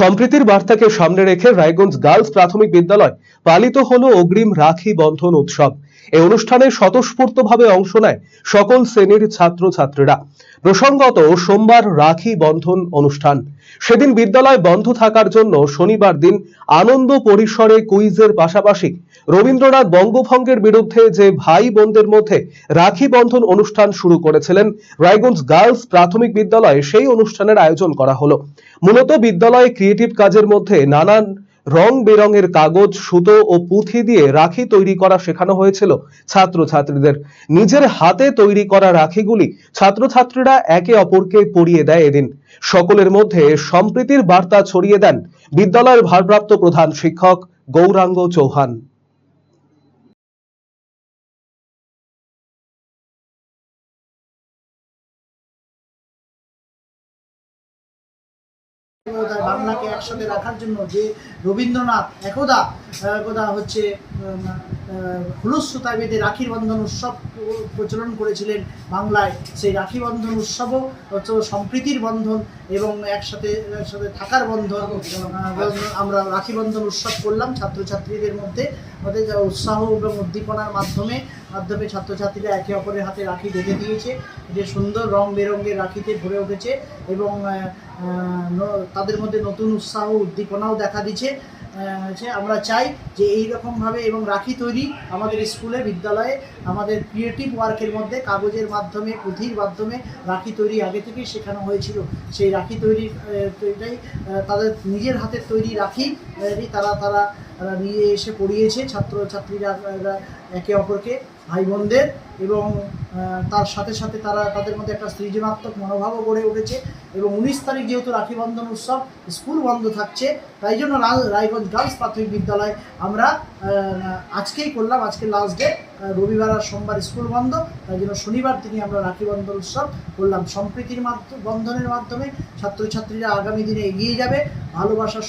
সম্প্রীতির বার্তাকে সামনে রেখে রায়গঞ্জ গার্লস প্রাথমিক বিদ্যালয় পালিত হলো অগ্রিম রাখি বন্ধন উৎসব। এই অনুষ্ঠানে স্বতঃস্ফূর্তভাবে অংশ নেয় সকল শ্রেণির ছাত্রছাত্রীরা। প্রসঙ্গত, সোমবার রাখি বন্ধন অনুষ্ঠান। সেদিন বিদ্যালয় বন্ধ থাকার জন্য শনিবার দিন আনন্দ পরিসরে কুইজের পাশাপাশি রবীন্দ্রনাথ বঙ্গভঙ্গের বিরুদ্ধে যে ভাই বোনদের মধ্যে রাখি বন্ধন অনুষ্ঠান শুরু করেছিলেন, রায়গঞ্জ গার্লস প্রাথমিক বিদ্যালয়ে সেই অনুষ্ঠানের আয়োজন করা হলো। মূলত বিদ্যালয়ে ক্রিয়েটিভ কাজের মধ্যে নানান রং বেরঙের কাগজ, সুতো ও পুঁথি দিয়ে রাখি তৈরি করা শেখানো হয়েছিল ছাত্রছাত্রীদের। নিজের হাতে তৈরি করা রাখিগুলি ছাত্রছাত্রীরা একে অপরকে পড়িয়ে দেয় এদিন। সকলের মধ্যে সম্প্রীতির বার্তা ছড়িয়ে দেন বিদ্যালয়ের ভারপ্রাপ্ত প্রধান শিক্ষক গৌরাঙ্গ চৌহান। তার বাংলাকে একসাথে রাখার জন্য যে রবীন্দ্রনাথ একদা একদা হচ্ছে হুলুস সুতায় বেঁধে রাখির বন্ধন উৎসব প্রচলন করেছিলেন বাংলায়। সেই রাখি বন্ধন উৎসবও হচ্ছে সম্প্রীতির বন্ধন এবং একসাথে একসাথে থাকার বন্ধন। আমরা রাখি বন্ধন উৎসব করলাম ছাত্রছাত্রীদের মধ্যে। ওদের উৎসাহ এবং উদ্দীপনার মাধ্যমে মাধ্যমে ছাত্রছাত্রীরা একে অপরের হাতে রাখি বেঁধে দিয়েছে। যে সুন্দর রং বেরঙের রাখিতে ভরে উঠেছে এবং তাদের মধ্যে নতুন উৎসাহ, উদ্দীপনাও দেখা দিচ্ছে। যে আমরা চাই যে এই রকমভাবে এবং রাখি তৈরি আমাদের স্কুলে, বিদ্যালয়ে আমাদের ক্রিয়েটিভ ওয়ার্কের মধ্যে কাগজের মাধ্যমে, পুঁথির মাধ্যমে রাখি তৈরি আগে থেকেই শেখানো হয়েছিল। সেই রাখি তৈরি তৈরিটাই তাদের নিজের হাতে তৈরি রাখি তারা তারা নিয়ে এসে পড়িয়েছে ছাত্রছাত্রীরা এরা একে অপরকে, ভাই বোনদের এবং তার সাথে সাথে তারা তাদের মধ্যে একটা সৃজনাত্মক মনোভাবও গড়ে উঠেছে এবং উনিশ তারিখ যেহেতু রাখি বন্ধন উৎসব, স্কুল বন্ধ থাকছে, তাই জন্য রায়গঞ্জ গার্লস প্রাথমিক বিদ্যালয় আমরা আজকেই করলাম, আজকে লাস্ট ডে রবিবার আর সোমবার স্কুল বন্ধ, তাই জন্য শনিবার তিনি আমরা রাখি বন্ধন উৎসব করলাম। সম্প্রীতির মাধ্যমে, বন্ধনের মাধ্যমে ছাত্রছাত্রীরা আগামী দিনে এগিয়ে যাবে, ভালোবাসার